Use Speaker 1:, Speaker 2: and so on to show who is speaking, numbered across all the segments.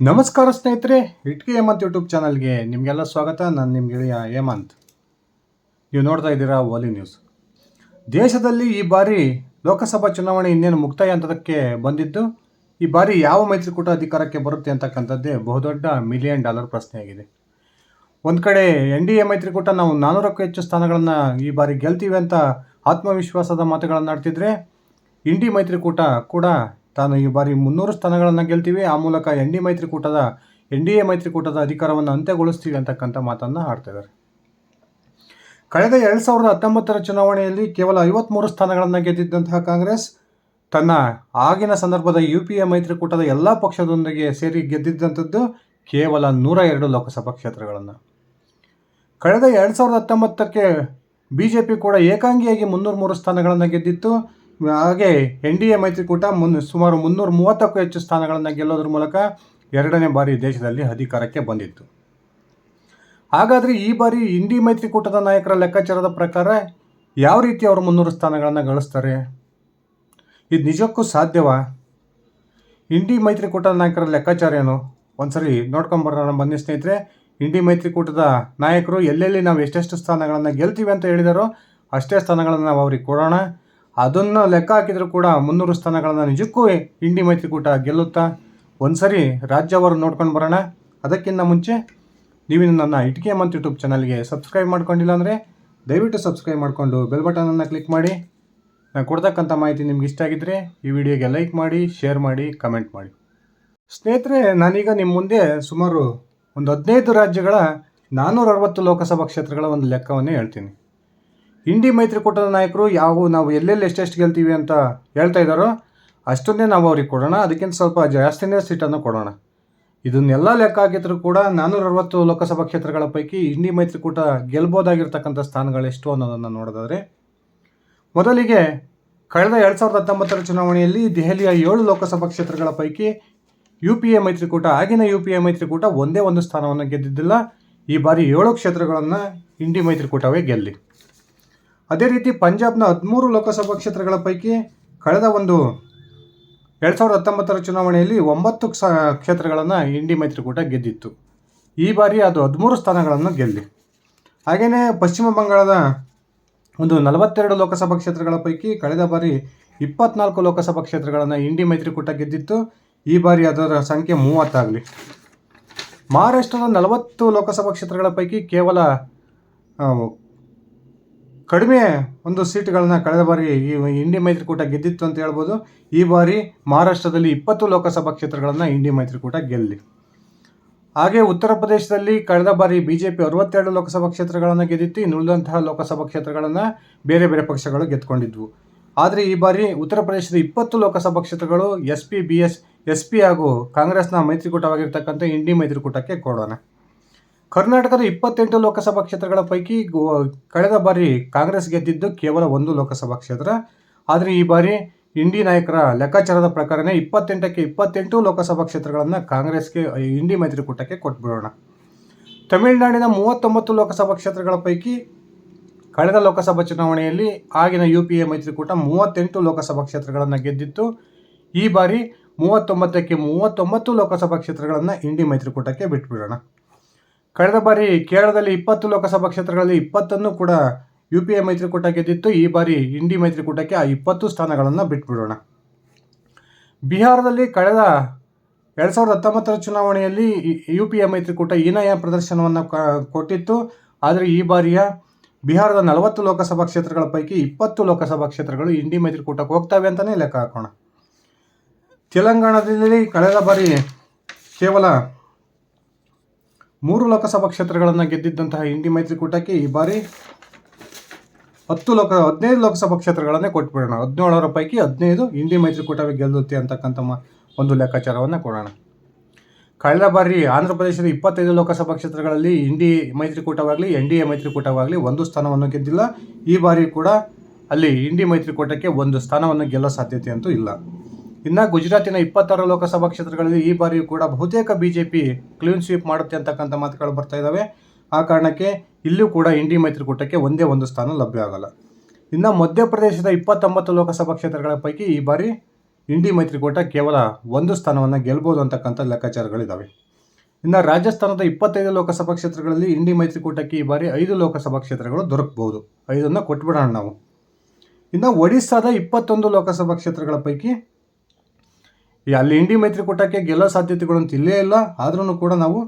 Speaker 1: ನಮಸ್ಕಾರ ಸ್ನೇಹಿತರೆ, ಇಟ್ಕೆ ಹೇಮಂತ್ ಯೂಟ್ಯೂಬ್ ಚಾನಲ್ಗೆ ನಿಮಗೆಲ್ಲ ಸ್ವಾಗತ. ನಾನು ನಿಮ್ಮ ಗೆಳೆಯ ಹೇಮಂತ್. ನೀವು ನೋಡ್ತಾ ಇದ್ದೀರಾ ಓಲಿ ನ್ಯೂಸ್ ದೇಶದಲ್ಲಿ ಈ ಬಾರಿ ಲೋಕಸಭಾ ಚುನಾವಣೆ ಇನ್ನೇನು ಮುಕ್ತಾಯ ಹಂತದಕ್ಕೆ ಬಂದಿದ್ದು, ಈ ಬಾರಿ ಯಾವ ಮೈತ್ರಿಕೂಟ ಅಧಿಕಾರಕ್ಕೆ ಬರುತ್ತೆ ಅಂತಕ್ಕಂಥದ್ದೇ ಬಹುದೊಡ್ಡ ಮಿಲಿಯನ್ ಡಾಲರ್ ಪ್ರಶ್ನೆಯಾಗಿದೆ. ಒಂದು ಕಡೆ ಎನ್ ಡಿ ಎ ಮೈತ್ರಿಕೂಟ ನಾವು ನಾನ್ನೂರಕ್ಕೂ ಹೆಚ್ಚು ಸ್ಥಾನಗಳನ್ನು ಈ ಬಾರಿ ಗೆಲ್ತೀವಿ ಅಂತ ಆತ್ಮವಿಶ್ವಾಸದ ಮಾತುಗಳನ್ನು ಆಡ್ತಿದ್ರೆ ಇಂಡಿ ಮೈತ್ರಿಕೂಟ ಕೂಡ ತಾನು ಈ ಬಾರಿ ಮುನ್ನೂರು ಸ್ಥಾನಗಳನ್ನು ಗೆಲ್ತೀವಿ. ಆ ಮೂಲಕ ಎನ್ ಡಿ ಮೈತ್ರಿಕೂಟದ, ಎನ್ ಡಿ ಎ ಮೈತ್ರಿಕೂಟದ ಅಧಿಕಾರವನ್ನು ಅಂತ್ಯಗೊಳಿಸ್ತೀವಿ ಅಂತಕ್ಕಂಥ ಮಾತನ್ನು ಆಡ್ತಿದ್ದಾರೆ ಕಳೆದ ಎರಡು ಸಾವಿರದ ಹತ್ತೊಂಬತ್ತರ ಚುನಾವಣೆಯಲ್ಲಿ ಕೇವಲ ಐವತ್ತ್ಮೂರು ಸ್ಥಾನಗಳನ್ನು ಗೆದ್ದಿದ್ದಂತಹ ಕಾಂಗ್ರೆಸ್, ತನ್ನ ಆಗಿನ ಸಂದರ್ಭದ ಯು ಪಿ ಎ ಮೈತ್ರಿಕೂಟದ ಎಲ್ಲ ಪಕ್ಷದೊಂದಿಗೆ ಸೇರಿ ಗೆದ್ದಿದ್ದಂಥದ್ದು ಕೇವಲ ನೂರ ಎರಡು ಲೋಕಸಭಾ ಕ್ಷೇತ್ರಗಳನ್ನು. ಕಳೆದ ಎರಡು ಸಾವಿರದ ಹತ್ತೊಂಬತ್ತಕ್ಕೆ ಬಿ ಜೆ ಪಿ ಕೂಡ ಏಕಾಂಗಿಯಾಗಿ ಮುನ್ನೂರ ಮೂರು ಸ್ಥಾನಗಳನ್ನು ಗೆದ್ದಿತ್ತು. ಹಾಗೆ ಎನ್ ಡಿ ಎ ಮೈತ್ರಿಕೂಟ ಮುನ್ ಸುಮಾರು ಮುನ್ನೂರ ಮೂವತ್ತಕ್ಕೂ ಹೆಚ್ಚು ಸ್ಥಾನಗಳನ್ನು ಗೆಲ್ಲೋದ್ರ ಮೂಲಕ ಎರಡನೇ ಬಾರಿ ದೇಶದಲ್ಲಿ ಅಧಿಕಾರಕ್ಕೆ ಬಂದಿತ್ತು. ಹಾಗಾದರೆ ಈ ಬಾರಿ ಇಂಡಿ ಮೈತ್ರಿಕೂಟದ ನಾಯಕರ ಲೆಕ್ಕಾಚಾರದ ಪ್ರಕಾರ ಯಾವ ರೀತಿ ಅವರು ಮುನ್ನೂರು ಸ್ಥಾನಗಳನ್ನು ಗಳಿಸ್ತಾರೆ? ಇದು ನಿಜಕ್ಕೂ ಸಾಧ್ಯವಾ? ಇಂಡಿ ಮೈತ್ರಿಕೂಟದ ನಾಯಕರ ಲೆಕ್ಕಾಚಾರ ಏನು? ಒಂದ್ಸರಿ ನೋಡ್ಕೊಂಬರೋಣ ಬನ್ನಿ ಸ್ನೇಹಿತರೆ. ಇಂಡಿ ಮೈತ್ರಿಕೂಟದ ನಾಯಕರು ಎಲ್ಲೆಲ್ಲಿ ನಾವು ಎಷ್ಟೆಷ್ಟು ಸ್ಥಾನಗಳನ್ನು ಗೆಲ್ತೀವಿ ಅಂತ ಹೇಳಿದಾರೋ ಅಷ್ಟೇ ಸ್ಥಾನಗಳನ್ನು ನಾವು ಅವ್ರಿಗೆ ಕೊಡೋಣ. ಅದನ್ನು ಲೆಕ್ಕ ಹಾಕಿದರೂ ಕೂಡ ಮುನ್ನೂರು ಸ್ಥಾನಗಳನ್ನು ನಿಜಕ್ಕೂ ಹಿಂಡಿ ಮೈತ್ರಿಕೂಟ ಗೆಲ್ಲುತ್ತಾ? ಒಂದು ಸರಿ ರಾಜ್ಯವರು ನೋಡ್ಕೊಂಡು ಬರೋಣ. ಅದಕ್ಕಿಂತ ಮುಂಚೆ ನೀವು ನನ್ನ ಇಟ್ಕೆ ಮಂತ್ ಯೂಟ್ಯೂಬ್ ಚಾನಲ್ಗೆ ಸಬ್ಸ್ಕ್ರೈಬ್ ಮಾಡ್ಕೊಂಡಿಲ್ಲ ಅಂದರೆ ದಯವಿಟ್ಟು ಸಬ್ಸ್ಕ್ರೈಬ್ ಮಾಡಿಕೊಂಡು ಬೆಲ್ ಬಟನನ್ನು ಕ್ಲಿಕ್ ಮಾಡಿ. ನಾನು ಕೊಡ್ತಕ್ಕಂಥ ಮಾಹಿತಿ ನಿಮ್ಗೆ ಇಷ್ಟ ಆಗಿದ್ದರೆ ಈ ವಿಡಿಯೋಗೆ ಲೈಕ್ ಮಾಡಿ, ಶೇರ್ ಮಾಡಿ, ಕಮೆಂಟ್ ಮಾಡಿ. ಸ್ನೇಹಿತರೆ, ನಾನೀಗ ನಿಮ್ಮ ಮುಂದೆ ಸುಮಾರು ಒಂದು ಹದಿನೈದು ರಾಜ್ಯಗಳ ನಾನ್ನೂರ ಅರವತ್ತು ಲೋಕಸಭಾ ಕ್ಷೇತ್ರಗಳ ಒಂದು ಲೆಕ್ಕವನ್ನೇ ಹೇಳ್ತೀನಿ. ಇಂಡಿ ಮೈತ್ರಿಕೂಟದ ನಾಯಕರು ಯಾವ ನಾವು ಎಲ್ಲೆಲ್ಲಿ ಎಷ್ಟೆಷ್ಟು ಗೆಲ್ತೀವಿ ಅಂತ ಹೇಳ್ತಾ ಇದ್ದಾರೋ ಅಷ್ಟನ್ನೇ ನಾವು ಅವ್ರಿಗೆ ಕೊಡೋಣ. ಅದಕ್ಕಿಂತ ಸ್ವಲ್ಪ ಜಾಸ್ತಿನೇ ಸೀಟನ್ನು ಕೊಡೋಣ. ಇದನ್ನೆಲ್ಲ ಲೆಕ್ಕ ಹಾಕಿದ್ರು ಕೂಡ ನಾನ್ನೂರ ಅರವತ್ತು ಲೋಕಸಭಾ ಕ್ಷೇತ್ರಗಳ ಪೈಕಿ ಇಂಡಿ ಮೈತ್ರಿಕೂಟ ಗೆಲ್ಬೋದಾಗಿರ್ತಕ್ಕಂಥ ಸ್ಥಾನಗಳೆಷ್ಟು ಅನ್ನೋದನ್ನು ನೋಡೋದಾದರೆ, ಮೊದಲಿಗೆ ಕಳೆದ ಎರಡು ಸಾವಿರದ ಹತ್ತೊಂಬತ್ತರ ಚುನಾವಣೆಯಲ್ಲಿ ದೆಹಲಿಯ ಏಳು ಲೋಕಸಭಾ ಕ್ಷೇತ್ರಗಳ ಪೈಕಿ ಯು ಪಿ ಎ ಮೈತ್ರಿಕೂಟ ಆಗಿನ ಯು ಪಿ ಎ ಮೈತ್ರಿಕೂಟ ಒಂದೇ ಒಂದು ಸ್ಥಾನವನ್ನು ಗೆದ್ದಿದ್ದಿಲ್ಲ. ಈ ಬಾರಿ ಏಳು ಕ್ಷೇತ್ರಗಳನ್ನು ಇಂಡಿ ಮೈತ್ರಿಕೂಟವೇ ಗೆಲ್ಲಿ. ಅದೇ ರೀತಿ ಪಂಜಾಬ್ನ ಹದಿಮೂರು ಲೋಕಸಭಾ ಕ್ಷೇತ್ರಗಳ ಪೈಕಿ ಕಳೆದ ಒಂದು ಎರಡು ಸಾವಿರದ ಹತ್ತೊಂಬತ್ತರ ಚುನಾವಣೆಯಲ್ಲಿ ಒಂಬತ್ತು ಕ್ಷ ಕ್ಷೇತ್ರಗಳನ್ನು ಇಂಡಿ ಮೈತ್ರಿಕೂಟ ಗೆದ್ದಿತ್ತು. ಈ ಬಾರಿ ಅದು ಹದಿಮೂರು ಸ್ಥಾನಗಳನ್ನು ಗೆಲ್ಲಿ. ಹಾಗೆಯೇ ಪಶ್ಚಿಮ ಬಂಗಾಳದ ಒಂದು ನಲವತ್ತೆರಡು ಲೋಕಸಭಾ ಕ್ಷೇತ್ರಗಳ ಪೈಕಿ ಕಳೆದ ಬಾರಿ ಇಪ್ಪತ್ನಾಲ್ಕು ಲೋಕಸಭಾ ಕ್ಷೇತ್ರಗಳನ್ನು ಇಂಡಿ ಮೈತ್ರಿಕೂಟ ಗೆದ್ದಿತ್ತು. ಈ ಬಾರಿ ಅದರ ಸಂಖ್ಯೆ ಮೂವತ್ತಾಗಲಿ ಮಹಾರಾಷ್ಟ್ರದ ನಲವತ್ತು ಲೋಕಸಭಾ ಕ್ಷೇತ್ರಗಳ ಪೈಕಿ ಕೇವಲ ಕಡಿಮೆ ಒಂದು ಸೀಟ್ಗಳನ್ನ ಕಳೆದ ಬಾರಿ ಈ ಇಂಡಿ ಮೈತ್ರಿಕೂಟ ಗೆದ್ದಿತ್ತು ಅಂತ ಹೇಳ್ಬೋದು. ಈ ಬಾರಿ ಮಹಾರಾಷ್ಟ್ರದಲ್ಲಿ ಇಪ್ಪತ್ತು ಲೋಕಸಭಾ ಕ್ಷೇತ್ರಗಳನ್ನು ಇಂಡಿ ಮೈತ್ರಿಕೂಟ ಗೆಲ್ಲಿ. ಹಾಗೆ ಉತ್ತರ ಪ್ರದೇಶದಲ್ಲಿ ಕಳೆದ ಬಾರಿ ಬಿ ಜೆ ಪಿ ಅರವತ್ತೆರಡು ಲೋಕಸಭಾ ಕ್ಷೇತ್ರಗಳನ್ನು ಗೆದ್ದಿತ್ತು. ಇನ್ನುಳಿದಂತಹ ಲೋಕಸಭಾ ಕ್ಷೇತ್ರಗಳನ್ನು ಬೇರೆ ಬೇರೆ ಪಕ್ಷಗಳು ಗೆದ್ಕೊಂಡಿದ್ವು. ಆದರೆ ಈ ಬಾರಿ ಉತ್ತರ ಪ್ರದೇಶದ ಇಪ್ಪತ್ತು ಲೋಕಸಭಾ ಕ್ಷೇತ್ರಗಳು S P, B S P P ಹಾಗೂ ಕಾಂಗ್ರೆಸ್ನ ಮೈತ್ರಿಕೂಟವಾಗಿರ್ತಕ್ಕಂಥ ಇಂಡಿ ಮೈತ್ರಿಕೂಟಕ್ಕೆ ಕೊಡೋಣ. ಕರ್ನಾಟಕದ ಇಪ್ಪತ್ತೆಂಟು ಲೋಕಸಭಾ ಕ್ಷೇತ್ರಗಳ ಪೈಕಿ ಕಳೆದ ಬಾರಿ ಕಾಂಗ್ರೆಸ್ ಗೆದ್ದಿದ್ದು ಕೇವಲ ಒಂದು ಲೋಕಸಭಾ ಕ್ಷೇತ್ರ. ಆದರೆ ಈ ಬಾರಿ ಇಂಡಿ ನಾಯಕರ ಲೆಕ್ಕಾಚಾರದ ಪ್ರಕಾರನೇ ಇಪ್ಪತ್ತೆಂಟಕ್ಕೆ ಇಪ್ಪತ್ತೆಂಟು ಲೋಕಸಭಾ ಕ್ಷೇತ್ರಗಳನ್ನು ಕಾಂಗ್ರೆಸ್ಗೆ ಇಂಡಿ ಮೈತ್ರಿಕೂಟಕ್ಕೆ ಕೊಟ್ಬಿಡೋಣ. ತಮಿಳುನಾಡಿನ ಮೂವತ್ತೊಂಬತ್ತು ಲೋಕಸಭಾ ಕ್ಷೇತ್ರಗಳ ಪೈಕಿ ಕಳೆದ ಲೋಕಸಭಾ ಚುನಾವಣೆಯಲ್ಲಿ ಆಗಿನ ಯು ಪಿ ಎ ಮೈತ್ರಿಕೂಟ ಮೂವತ್ತೆಂಟು ಲೋಕಸಭಾ ಕ್ಷೇತ್ರಗಳನ್ನು ಗೆದ್ದಿತ್ತು. ಈ ಬಾರಿ ಮೂವತ್ತೊಂಬತ್ತಕ್ಕೆ ಮೂವತ್ತೊಂಬತ್ತು ಲೋಕಸಭಾ ಕ್ಷೇತ್ರಗಳನ್ನು ಇಂಡಿ ಮೈತ್ರಿಕೂಟಕ್ಕೆ ಬಿಟ್ಬಿಡೋಣ. ಕಳೆದ ಬಾರಿ ಕೇರಳದಲ್ಲಿ ಇಪ್ಪತ್ತು ಲೋಕಸಭಾ ಕ್ಷೇತ್ರಗಳಲ್ಲಿ ಇಪ್ಪತ್ತನ್ನು ಕೂಡ ಯು ಪಿ ಎ ಮೈತ್ರಿಕೂಟ ಗೆದ್ದಿತ್ತು ಈ ಬಾರಿ ಇಂಡಿ ಮೈತ್ರಿಕೂಟಕ್ಕೆ ಆ ಇಪ್ಪತ್ತು ಸ್ಥಾನಗಳನ್ನು ಬಿಟ್ಬಿಡೋಣ. ಬಿಹಾರದಲ್ಲಿ ಕಳೆದ ಎರಡು ಸಾವಿರದ ಹತ್ತೊಂಬತ್ತರ ಚುನಾವಣೆಯಲ್ಲಿ ಯು ಪಿ ಎ ಮೈತ್ರಿಕೂಟ ಹೀನಾಯ ಪ್ರದರ್ಶನವನ್ನು ಕೊಟ್ಟಿತ್ತು. ಆದರೆ ಈ ಬಾರಿಯ ಬಿಹಾರದ ನಲವತ್ತು ಲೋಕಸಭಾ ಕ್ಷೇತ್ರಗಳ ಪೈಕಿ ಇಪ್ಪತ್ತು ಲೋಕಸಭಾ ಕ್ಷೇತ್ರಗಳು ಇಂಡಿ ಮೈತ್ರಿಕೂಟಕ್ಕೆ ಹೋಗ್ತವೆ ಅಂತಲೇ ಲೆಕ್ಕ ಹಾಕೋಣ. ತೆಲಂಗಾಣದಲ್ಲಿ ಕಳೆದ ಬಾರಿ ಕೇವಲ ಮೂರು ಲೋಕಸಭಾ ಕ್ಷೇತ್ರಗಳನ್ನು ಗೆದ್ದಿದ್ದಂತಹ ಇಂಡಿ ಮೈತ್ರಿಕೂಟಕ್ಕೆ ಈ ಬಾರಿ ಹತ್ತು ಲೋಕ, ಹದಿನೈದು ಲೋಕಸಭಾ ಕ್ಷೇತ್ರಗಳನ್ನೇ ಕೊಟ್ಬಿಡೋಣ ಹದಿನೇಳರ ಪೈಕಿ ಹದಿನೈದು ಇಂಡಿ ಮೈತ್ರಿಕೂಟವೇ ಗೆಲ್ಲುತ್ತೆ ಅಂತಕ್ಕಂಥ ಒಂದು ಲೆಕ್ಕಾಚಾರವನ್ನು ಕೊಡೋಣ. ಕಳೆದ ಬಾರಿ ಆಂಧ್ರ ಪ್ರದೇಶದ ಇಪ್ಪತ್ತೈದು ಲೋಕಸಭಾ ಕ್ಷೇತ್ರಗಳಲ್ಲಿ ಇಂಡಿ ಮೈತ್ರಿಕೂಟವಾಗಲಿ, ಎನ್ ಡಿ ಎ ಮೈತ್ರಿಕೂಟವಾಗಲಿ ಒಂದು ಸ್ಥಾನವನ್ನು ಗೆದ್ದಿಲ್ಲ. ಈ ಬಾರಿ ಕೂಡ ಅಲ್ಲಿ ಇಂಡಿ ಮೈತ್ರಿಕೂಟಕ್ಕೆ ಒಂದು ಸ್ಥಾನವನ್ನು ಗೆಲ್ಲೋ ಸಾಧ್ಯತೆ ಅಂತೂ ಇಲ್ಲ. ಇನ್ನು ಗುಜರಾತಿನ ಇಪ್ಪತ್ತಾರು ಲೋಕಸಭಾ ಕ್ಷೇತ್ರಗಳಲ್ಲಿ ಈ ಬಾರಿಯೂ ಕೂಡ ಬಹುತೇಕ B J P clean sweep ಮಾಡುತ್ತೆ ಅಂತಕ್ಕಂಥ ಮಾತುಗಳು ಬರ್ತಾ ಇದ್ದಾವೆ ಆ ಕಾರಣಕ್ಕೆ ಇಲ್ಲೂ ಕೂಡ ಇಂಡಿ ಮೈತ್ರಿಕೂಟಕ್ಕೆ ಒಂದೇ ಒಂದು ಸ್ಥಾನ ಲಭ್ಯ ಆಗಲ್ಲ. ಇನ್ನು ಮಧ್ಯಪ್ರದೇಶದ ಇಪ್ಪತ್ತೊಂಬತ್ತು ಲೋಕಸಭಾ ಕ್ಷೇತ್ರಗಳ ಪೈಕಿ ಈ ಬಾರಿ ಇಂಡಿ ಮೈತ್ರಿಕೂಟ ಕೇವಲ ಒಂದು ಸ್ಥಾನವನ್ನು ಗೆಲ್ಬೋದು ಅಂತಕ್ಕಂಥ ಲೆಕ್ಕಾಚಾರಗಳಿದ್ದಾವೆ ಇನ್ನು ರಾಜಸ್ಥಾನದ ಇಪ್ಪತ್ತೈದು ಲೋಕಸಭಾ ಕ್ಷೇತ್ರಗಳಲ್ಲಿ ಇಂಡಿ ಮೈತ್ರಿಕೂಟಕ್ಕೆ ಈ ಬಾರಿ ಐದು ಲೋಕಸಭಾ ಕ್ಷೇತ್ರಗಳು ದೊರಕಬಹುದು ಐದನ್ನು ಕೊಟ್ಬಿಡೋಣ ನಾವು. ಇನ್ನು ಒಡಿಸ್ಸಾದ ಇಪ್ಪತ್ತೊಂದು ಲೋಕಸಭಾ ಕ್ಷೇತ್ರಗಳ ಪೈಕಿ ಈ ಅಲ್ಲಿ ಇಂಡಿ ಮೈತ್ರಿಕೂಟಕ್ಕೆ ಗೆಲ್ಲೋ ಸಾಧ್ಯತೆಗಳು ಅಂತ ಇಲ್ಲೇ ಇಲ್ಲ ಆದ್ರೂ ಕೂಡ ನಾವು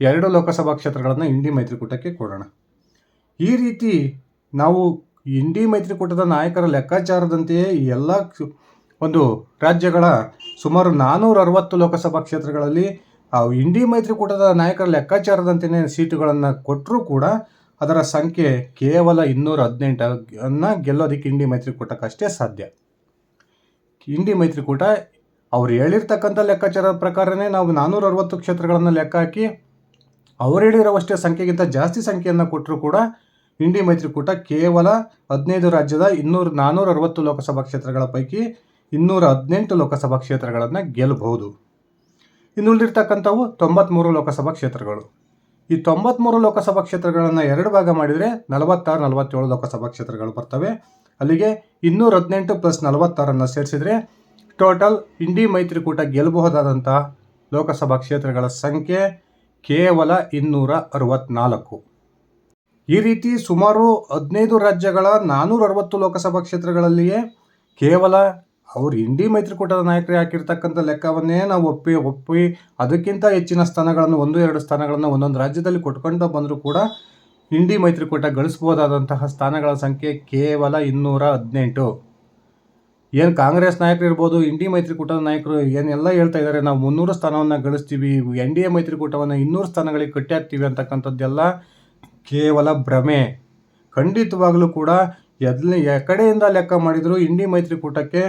Speaker 1: ಎರಡು ಲೋಕಸಭಾ ಕ್ಷೇತ್ರಗಳನ್ನು ಇಂಡಿ ಮೈತ್ರಿಕೂಟಕ್ಕೆ ಕೊಡೋಣ. ಈ ರೀತಿ ನಾವು ಇಂಡಿ ಮೈತ್ರಿಕೂಟದ ನಾಯಕರ ಲೆಕ್ಕಾಚಾರದಂತೆಯೇ ಈ ಎಲ್ಲ ಒಂದು ರಾಜ್ಯಗಳ ಸುಮಾರು ನಾನ್ನೂರ ಅರವತ್ತು ಲೋಕಸಭಾ ಕ್ಷೇತ್ರಗಳಲ್ಲಿ, ಆ ಇಂಡಿ ಮೈತ್ರಿಕೂಟದ ನಾಯಕರ ಲೆಕ್ಕಾಚಾರದಂತೆಯೇ ಸೀಟುಗಳನ್ನು ಕೊಟ್ಟರೂ ಕೂಡ ಅದರ ಸಂಖ್ಯೆ ಕೇವಲ ಇನ್ನೂರ ಹದಿನೆಂಟನ್ನು ಗೆಲ್ಲೋದಕ್ಕೆ ಇಂಡಿ ಮೈತ್ರಿಕೂಟಕ್ಕಷ್ಟೇ ಸಾಧ್ಯ. ಇಂಡಿ ಮೈತ್ರಿಕೂಟ ಅವ್ರು ಹೇಳಿರ್ತಕ್ಕಂಥ ಲೆಕ್ಕಾಚಾರದ ಪ್ರಕಾರನೇ ನಾವು ನಾನ್ನೂರ ಅರವತ್ತು ಕ್ಷೇತ್ರಗಳನ್ನು ಲೆಕ್ಕ ಹಾಕಿ, ಅವ್ರು ಹೇಳಿರೋವಷ್ಟೇ ಸಂಖ್ಯೆಗಿಂತ ಜಾಸ್ತಿ ಸಂಖ್ಯೆಯನ್ನು ಕೊಟ್ಟರೂ ಕೂಡ ಹಿಂಡಿ ಮೈತ್ರಿಕೂಟ ಕೇವಲ ಹದಿನೈದು ರಾಜ್ಯದ ಇನ್ನೂರ ನಾನ್ನೂರ ಅರವತ್ತು ಲೋಕಸಭಾ ಕ್ಷೇತ್ರಗಳ ಪೈಕಿ ಇನ್ನೂರ ಹದಿನೆಂಟು ಲೋಕಸಭಾ ಕ್ಷೇತ್ರಗಳನ್ನು ಗೆಲ್ಲಬಹುದು ಇನ್ನುಳಿದಿರ್ತಕ್ಕಂಥವು ತೊಂಬತ್ತ್ಮೂರು ಲೋಕಸಭಾ ಕ್ಷೇತ್ರಗಳು. ಈ ತೊಂಬತ್ತ್ಮೂರು ಲೋಕಸಭಾ ಕ್ಷೇತ್ರಗಳನ್ನು ಎರಡು ಭಾಗ ಮಾಡಿದರೆ ನಲವತ್ತಾರು, ನಲವತ್ತೇಳು ಲೋಕಸಭಾ ಕ್ಷೇತ್ರಗಳು ಬರ್ತವೆ. ಅಲ್ಲಿಗೆ ಇನ್ನೂರ ಹದಿನೆಂಟು ಪ್ಲಸ್ ನಲವತ್ತಾರನ್ನು ಸೇರಿಸಿದರೆ ಟೋಟಲ್ ಇಂಡಿ ಮೈತ್ರಿಕೂಟ ಗೆಲ್ಲಬಹುದಾದಂತಹ ಲೋಕಸಭಾ ಕ್ಷೇತ್ರಗಳ ಸಂಖ್ಯೆ ಕೇವಲ ಇನ್ನೂರ ಅರವತ್ನಾಲ್ಕು. ಈ ರೀತಿ ಸುಮಾರು ಹದಿನೈದು ರಾಜ್ಯಗಳ ನಾನ್ನೂರ ಅರವತ್ತು ಲೋಕಸಭಾ ಕ್ಷೇತ್ರಗಳಲ್ಲಿಯೇ ಕೇವಲ ಅವರು ಇಂಡಿ ಮೈತ್ರಿಕೂಟದ ನಾಯಕರೇ ಹಾಕಿರ್ತಕ್ಕಂಥ ಲೆಕ್ಕವನ್ನೇ ನಾವು ಒಪ್ಪಿ ಒಪ್ಪಿ ಅದಕ್ಕಿಂತ ಹೆಚ್ಚಿನ ಸ್ಥಾನಗಳನ್ನು ಒಂದು ಎರಡು ಸ್ಥಾನಗಳನ್ನು ಒಂದೊಂದು ರಾಜ್ಯದಲ್ಲಿ ಕೊಟ್ಕೊಂಡು ಬಂದರೂ ಕೂಡ ಇಂಡಿ ಮೈತ್ರಿಕೂಟ ಗಳಿಸ್ಬೋದಾದಂತಹ ಸ್ಥಾನಗಳ ಸಂಖ್ಯೆ ಕೇವಲ ಇನ್ನೂರ ಹದಿನೆಂಟು. ಏನು ಕಾಂಗ್ರೆಸ್ ನಾಯಕರು ಇರ್ಬೋದು ಇಂಡಿ ಮೈತ್ರಿಕೂಟದ ನಾಯಕರು, ಏನೆಲ್ಲ ಹೇಳ್ತಾ ಇದ್ದಾರೆ ನಾವು ಮುನ್ನೂರು ಸ್ಥಾನವನ್ನು ಗಳಿಸ್ತೀವಿ, ಎನ್ ಡಿ ಎ ಮೈತ್ರಿಕೂಟವನ್ನು ಇನ್ನೂರು ಸ್ಥಾನಗಳಿಗೆ ಕಟ್ಟಿ ಹಾಕ್ತೀವಿ ಅಂತಕ್ಕಂಥದ್ದೆಲ್ಲ ಕೇವಲ ಭ್ರಮೆ. ಖಂಡಿತವಾಗಲೂ ಕೂಡ ಎಲ್ಲಿ ಕಡೆಯಿಂದ ಲೆಕ್ಕ ಮಾಡಿದರೂ ಇಂಡಿ ಮೈತ್ರಿಕೂಟಕ್ಕೆ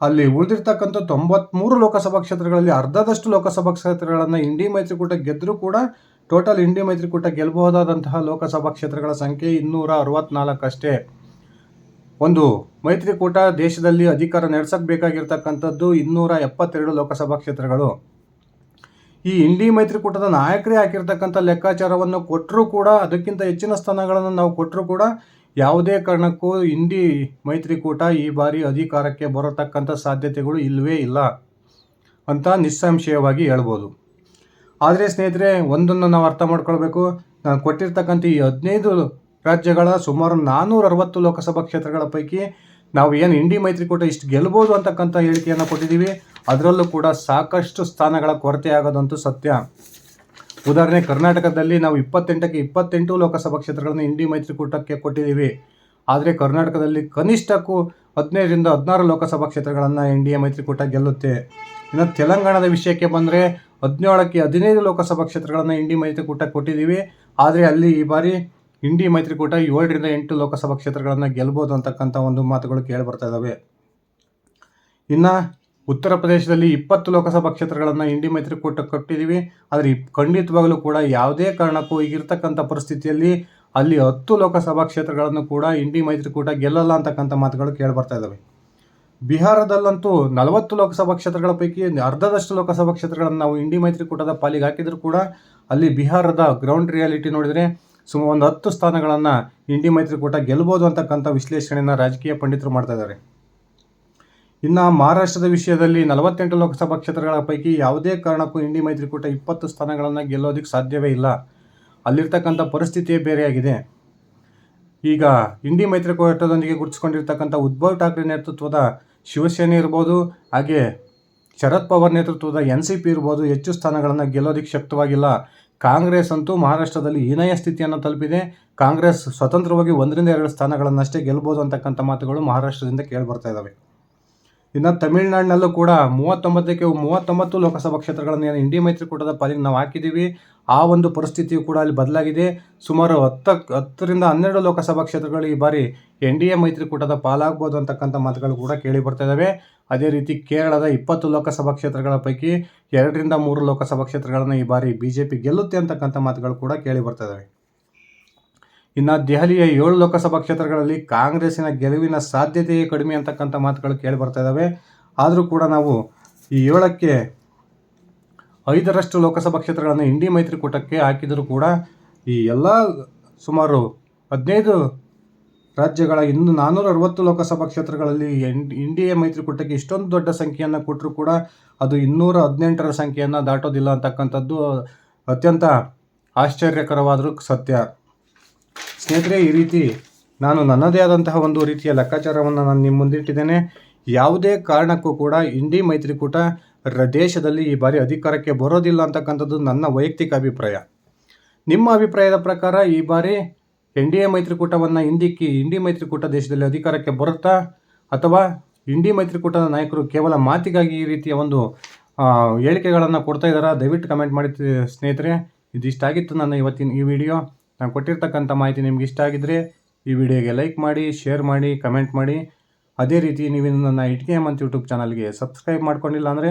Speaker 1: ಅಲ್ಲಿ ಉಳಿದಿರ್ತಕ್ಕಂಥ ತೊಂಬತ್ತ್ಮೂರು ಲೋಕಸಭಾ ಕ್ಷೇತ್ರಗಳಲ್ಲಿ ಅರ್ಧದಷ್ಟು ಲೋಕಸಭಾ ಕ್ಷೇತ್ರಗಳನ್ನು ಇಂಡಿ ಮೈತ್ರಿಕೂಟ ಗೆದ್ದರೂ ಕೂಡ ಟೋಟಲ್ ಇಂಡಿ ಮೈತ್ರಿಕೂಟ ಗೆಲ್ಲಬಹುದಾದಂತಹ ಲೋಕಸಭಾ ಕ್ಷೇತ್ರಗಳ ಸಂಖ್ಯೆ ಇನ್ನೂರ ಅರವತ್ನಾಲ್ಕಷ್ಟೇ. ಒಂದು ಮೈತ್ರಿಕೂಟ ದೇಶದಲ್ಲಿ ಅಧಿಕಾರ ನಡೆಸಕ್ಕೆ ಬೇಕಾಗಿರ್ತಕ್ಕಂಥದ್ದು ಇನ್ನೂರ ಎಪ್ಪತ್ತೆರಡು ಲೋಕಸಭಾ ಕ್ಷೇತ್ರಗಳು. ಈ ಇಂಡಿ ಮೈತ್ರಿಕೂಟದ ನಾಯಕರೇ ಹಾಕಿರ್ತಕ್ಕಂಥ ಲೆಕ್ಕಾಚಾರವನ್ನು ಕೊಟ್ಟರೂ ಕೂಡ ಅದಕ್ಕಿಂತ ಹೆಚ್ಚಿನ ಸ್ಥಾನಗಳನ್ನು ನಾವು ಕೊಟ್ಟರೂ ಕೂಡ ಯಾವುದೇ ಕಾರಣಕ್ಕೂ ಇಂಡಿ ಮೈತ್ರಿಕೂಟ ಈ ಬಾರಿ ಅಧಿಕಾರಕ್ಕೆ ಬರತಕ್ಕಂಥ ಸಾಧ್ಯತೆಗಳು ಇಲ್ಲವೇ ಇಲ್ಲ ಅಂತ ನಿಸ್ಸಂಶಯವಾಗಿ ಹೇಳ್ಬೋದು. ಆದರೆ ಸ್ನೇಹಿತರೆ, ಒಂದನ್ನು ನಾವು ಅರ್ಥ ಮಾಡ್ಕೊಳ್ಬೇಕು. ನಾನು ಕೊಟ್ಟಿರ್ತಕ್ಕಂಥ ಈ ಹದಿನೈದು ರಾಜ್ಯಗಳ ಸುಮಾರು ನಾನ್ನೂರ ಅರವತ್ತು ಲೋಕಸಭಾ ಕ್ಷೇತ್ರಗಳ ಪೈಕಿ ನಾವು ಏನು ಇಂಡಿ ಮೈತ್ರಿಕೂಟ ಇಷ್ಟು ಗೆಲ್ಬೋದು ಅಂತಕ್ಕಂಥ ಹೇಳಿಕೆಯನ್ನು ಕೊಟ್ಟಿದ್ದೀವಿ. ಅದರಲ್ಲೂ ಕೂಡ ಸಾಕಷ್ಟು ಸ್ಥಾನಗಳ ಕೊರತೆ ಆಗೋದಂತೂ ಸತ್ಯ. ಉದಾಹರಣೆ, ಕರ್ನಾಟಕದಲ್ಲಿ ನಾವು ಇಪ್ಪತ್ತೆಂಟಕ್ಕೆ ಇಪ್ಪತ್ತೆಂಟು ಲೋಕಸಭಾ ಕ್ಷೇತ್ರಗಳನ್ನು ಇಂಡಿ ಮೈತ್ರಿಕೂಟಕ್ಕೆ ಕೊಟ್ಟಿದ್ದೀವಿ. ಆದರೆ ಕರ್ನಾಟಕದಲ್ಲಿ ಕನಿಷ್ಠಕ್ಕೂ ಹದಿನೈದರಿಂದ ಹದಿನಾರು ಲೋಕಸಭಾ ಕ್ಷೇತ್ರಗಳನ್ನು ಎನ್ ಡಿ ಎ ಮೈತ್ರಿಕೂಟ ಗೆಲ್ಲುತ್ತೆ. ಇನ್ನು ತೆಲಂಗಾಣದ ವಿಷಯಕ್ಕೆ ಬಂದರೆ ಹದಿನೇಳಕ್ಕೆ ಹದಿನೈದು ಲೋಕಸಭಾ ಕ್ಷೇತ್ರಗಳನ್ನು ಇಂಡಿ ಮೈತ್ರಿಕೂಟ ಕೊಟ್ಟಿದ್ದೀವಿ. ಆದರೆ ಅಲ್ಲಿ ಈ ಬಾರಿ ಇಂಡಿ ಮೈತ್ರಿಕೂಟ ಏಳರಿಂದ ಎಂಟು ಲೋಕಸಭಾ ಕ್ಷೇತ್ರಗಳನ್ನು ಗೆಲ್ಬೋದು ಅಂತಕ್ಕಂಥ ಒಂದು ಮಾತುಗಳು ಕೇಳಿ ಬರ್ತಾ ಇದ್ದಾವೆ ಇನ್ನು ಉತ್ತರ ಪ್ರದೇಶದಲ್ಲಿ ಇಪ್ಪತ್ತು ಲೋಕಸಭಾ ಕ್ಷೇತ್ರಗಳನ್ನು ಇಂಡಿ ಮೈತ್ರಿಕೂಟ ಕೊಟ್ಟಿದ್ದೀವಿ ಆದರೆ ಖಂಡಿತವಾಗಲೂ ಕೂಡ ಯಾವುದೇ ಕಾರಣಕ್ಕೂ ಈಗಿರ್ತಕ್ಕಂಥ ಪರಿಸ್ಥಿತಿಯಲ್ಲಿ ಅಲ್ಲಿ ಹತ್ತು ಲೋಕಸಭಾ ಕ್ಷೇತ್ರಗಳನ್ನು ಕೂಡ ಇಂಡಿ ಮೈತ್ರಿಕೂಟ ಗೆಲ್ಲಲ್ಲ ಅಂತಕ್ಕಂಥ ಮಾತುಗಳು ಕೇಳಿ ಬರ್ತಾ ಇದ್ದಾವೆ ಬಿಹಾರದಲ್ಲಂತೂ ನಲವತ್ತು ಲೋಕಸಭಾ ಕ್ಷೇತ್ರಗಳ ಪೈಕಿ ಅರ್ಧದಷ್ಟು ಲೋಕಸಭಾ ಕ್ಷೇತ್ರಗಳನ್ನು ನಾವು ಇಂಡಿ ಮೈತ್ರಿಕೂಟದ ಪಾಲಿಗೆ ಹಾಕಿದರೂ ಕೂಡ ಅಲ್ಲಿ ಬಿಹಾರದ ಗ್ರೌಂಡ್ ರಿಯಾಲಿಟಿ ನೋಡಿದರೆ ಸುಮಾರು ಒಂದು ಹತ್ತು ಸ್ಥಾನಗಳನ್ನು ಇಂಡಿ ಮೈತ್ರಿಕೂಟ ಗೆಲ್ಬೋದು ಅಂತಕ್ಕಂಥ ವಿಶ್ಲೇಷಣೆಯನ್ನು ರಾಜಕೀಯ ಪಂಡಿತರು ಮಾಡ್ತಾ ಇದ್ದಾರೆ. ಇನ್ನು ಮಹಾರಾಷ್ಟ್ರದ ವಿಷಯದಲ್ಲಿ ನಲವತ್ತೆಂಟು ಲೋಕಸಭಾ ಕ್ಷೇತ್ರಗಳ ಪೈಕಿ ಯಾವುದೇ ಕಾರಣಕ್ಕೂ ಇಂಡಿ ಮೈತ್ರಿಕೂಟ ಇಪ್ಪತ್ತು ಸ್ಥಾನಗಳನ್ನು ಗೆಲ್ಲೋದಕ್ಕೆ ಸಾಧ್ಯವೇ ಇಲ್ಲ. ಅಲ್ಲಿರ್ತಕ್ಕಂಥ ಪರಿಸ್ಥಿತಿಯೇ ಬೇರೆಯಾಗಿದೆ. ಈಗ ಇಂಡಿ ಮೈತ್ರಿಕೂಟದೊಂದಿಗೆ ಗುರುತಿಸಿಕೊಂಡಿರ್ತಕ್ಕಂಥ ಉದ್ಭವ್ ಠಾಕ್ರೆ ನೇತೃತ್ವದ ಶಿವಸೇನೆ ಇರ್ಬೋದು, ಹಾಗೆ ಶರದ್ ಪವಾರ್ ನೇತೃತ್ವದ ಎನ್ ಸಿ ಪಿ ಇರ್ಬೋದು, ಹೆಚ್ಚು ಸ್ಥಾನಗಳನ್ನು ಗೆಲ್ಲೋದಕ್ಕೆ ಶಕ್ತವಾಗಿಲ್ಲ. ಕಾಂಗ್ರೆಸ್ ಅಂತೂ ಮಹಾರಾಷ್ಟ್ರದಲ್ಲಿ ಹೀನಾಯ ಸ್ಥಿತಿಯನ್ನು ತಲುಪಿದೆ. ಕಾಂಗ್ರೆಸ್ ಸ್ವತಂತ್ರವಾಗಿ ಒಂದರಿಂದ ಎರಡು ಸ್ಥಾನಗಳನ್ನಷ್ಟೇ ಗೆಲ್ಬೋದು ಅಂತಕ್ಕಂಥ ಮಾತುಗಳು ಮಹಾರಾಷ್ಟ್ರದಿಂದ ಕೇಳಿಬರ್ತಾ ಇದ್ದಾವೆ ಇನ್ನು ತಮಿಳುನಾಡಿನಲ್ಲೂ ಕೂಡ ಮೂವತ್ತೊಂಬತ್ತಕ್ಕೆ ಮೂವತ್ತೊಂಬತ್ತು ಲೋಕಸಭಾ ಕ್ಷೇತ್ರಗಳನ್ನು ಏನು ಇಂಡಿ ಮೈತ್ರಿಕೂಟದ ಪಾಲಿಗೆ ನಾವು ಹಾಕಿದ್ದೀವಿ ಆ ಒಂದು ಪರಿಸ್ಥಿತಿಯು ಕೂಡ ಅಲ್ಲಿ ಬದಲಾಗಿದೆ. ಸುಮಾರು ಹತ್ತ, ಹತ್ತರಿಂದ ಹನ್ನೆರಡು ಲೋಕಸಭಾ ಕ್ಷೇತ್ರಗಳು ಈ ಬಾರಿ ಎನ್ ಡಿ ಎ ಮೈತ್ರಿಕೂಟದ ಪಾಲಾಗ್ಬೋದು ಅಂತಕ್ಕಂಥ ಮಾತುಗಳು ಕೂಡ ಕೇಳಿ ಬರ್ತಾ ಇದ್ದಾವೆ ಅದೇ ರೀತಿ ಕೇರಳದ ಇಪ್ಪತ್ತು ಲೋಕಸಭಾ ಕ್ಷೇತ್ರಗಳ ಪೈಕಿ ಎರಡರಿಂದ ಮೂರು ಲೋಕಸಭಾ ಕ್ಷೇತ್ರಗಳನ್ನು ಈ ಬಾರಿ ಬಿ ಜೆ ಪಿ ಗೆಲ್ಲುತ್ತೆ ಅಂತಕ್ಕಂಥ ಮಾತುಗಳು ಕೂಡ ಕೇಳಿ ಬರ್ತಾ ಇದ್ದಾವೆ ಇನ್ನು ದೆಹಲಿಯ ಏಳು ಲೋಕಸಭಾ ಕ್ಷೇತ್ರಗಳಲ್ಲಿ ಕಾಂಗ್ರೆಸ್ಸಿನ ಗೆಲುವಿನ ಸಾಧ್ಯತೆಯೇ ಕಡಿಮೆ ಅಂತಕ್ಕಂಥ ಮಾತುಗಳು ಕೇಳಿ ಬರ್ತಾ ಇದ್ದಾವೆ ಆದರೂ ಕೂಡ ನಾವು ಈ ಏಳಕ್ಕೆ ಐದರಷ್ಟು ಲೋಕಸಭಾ ಕ್ಷೇತ್ರಗಳನ್ನು ಇಂಡಿ ಮೈತ್ರಿಕೂಟಕ್ಕೆ ಹಾಕಿದರೂ ಕೂಡ ಈ ಎಲ್ಲ ಸುಮಾರು ಹದಿನೈದು ರಾಜ್ಯಗಳ ಇನ್ನು ನಾನ್ನೂರ ಅರವತ್ತು ಲೋಕಸಭಾ ಕ್ಷೇತ್ರಗಳಲ್ಲಿ ಎನ್ ಎನ್ ಮೈತ್ರಿಕೂಟಕ್ಕೆ ಇಷ್ಟೊಂದು ದೊಡ್ಡ ಸಂಖ್ಯೆಯನ್ನು ಕೊಟ್ಟರೂ ಕೂಡ ಅದು ಇನ್ನೂರ ಹದಿನೆಂಟರ ಸಂಖ್ಯೆಯನ್ನು ದಾಟೋದಿಲ್ಲ ಅಂತಕ್ಕಂಥದ್ದು ಅತ್ಯಂತ ಆಶ್ಚರ್ಯಕರವಾದರೂ ಸತ್ಯ. ಸ್ನೇಹಿತರೆ, ಈ ರೀತಿ ನಾನು ನನ್ನದೇ ಆದಂತಹ ಒಂದು ರೀತಿಯ ಲೆಕ್ಕಾಚಾರವನ್ನು ನಾನು ನಿಮ್ಮ ಮುಂದಿಟ್ಟಿದ್ದೇನೆ. ಯಾವುದೇ ಕಾರಣಕ್ಕೂ ಕೂಡ ಇಂಡಿ ಮೈತ್ರಿಕೂಟ ದೇಶದಲ್ಲಿ ಈ ಬಾರಿ ಅಧಿಕಾರಕ್ಕೆ ಬರೋದಿಲ್ಲ ಅಂತಕ್ಕಂಥದ್ದು ನನ್ನ ವೈಯಕ್ತಿಕ ಅಭಿಪ್ರಾಯ. ನಿಮ್ಮ ಅಭಿಪ್ರಾಯದ ಪ್ರಕಾರ ಈ ಬಾರಿ ಎನ್ ಡಿ ಎ ಮೈತ್ರಿಕೂಟವನ್ನು ಹಿಂದಿಕ್ಕಿ ಇಂಡಿ ಮೈತ್ರಿಕೂಟ ದೇಶದಲ್ಲಿ ಅಧಿಕಾರಕ್ಕೆ ಬರುತ್ತಾ? ಅಥವಾ ಇಂಡಿ ಮೈತ್ರಿಕೂಟದ ನಾಯಕರು ಕೇವಲ ಮಾತಿಗಾಗಿ ಈ ರೀತಿಯ ಒಂದು ಹೇಳಿಕೆಗಳನ್ನು ಕೊಡ್ತಾ ಇದ್ದಾರಾ? ದಯವಿಟ್ಟು ಕಮೆಂಟ್ ಮಾಡಿ ಸ್ನೇಹಿತರೆ. ಇದಿಷ್ಟಾಗಿತ್ತು ನನ್ನ ಇವತ್ತಿನ ಈ ವಿಡಿಯೋ. ನಾನು ಕೊಟ್ಟಿರ್ತಕ್ಕಂಥ ಮಾಹಿತಿ ನಿಮ್ಗೆ ಇಷ್ಟ ಆಗಿದ್ದರೆ ಈ ವಿಡಿಯೋಗೆ ಲೈಕ್ ಮಾಡಿ, ಶೇರ್ ಮಾಡಿ, ಕಮೆಂಟ್ ಮಾಡಿ. ಅದೇ ರೀತಿ ನೀವು ನನ್ನ ಇಟ್ಕೆ ಮಂತ್ ಯೂಟ್ಯೂಬ್ ಚಾನಲ್ಗೆ ಸಬ್ಸ್ಕ್ರೈಬ್ ಮಾಡ್ಕೊಂಡಿಲ್ಲ ಅಂದರೆ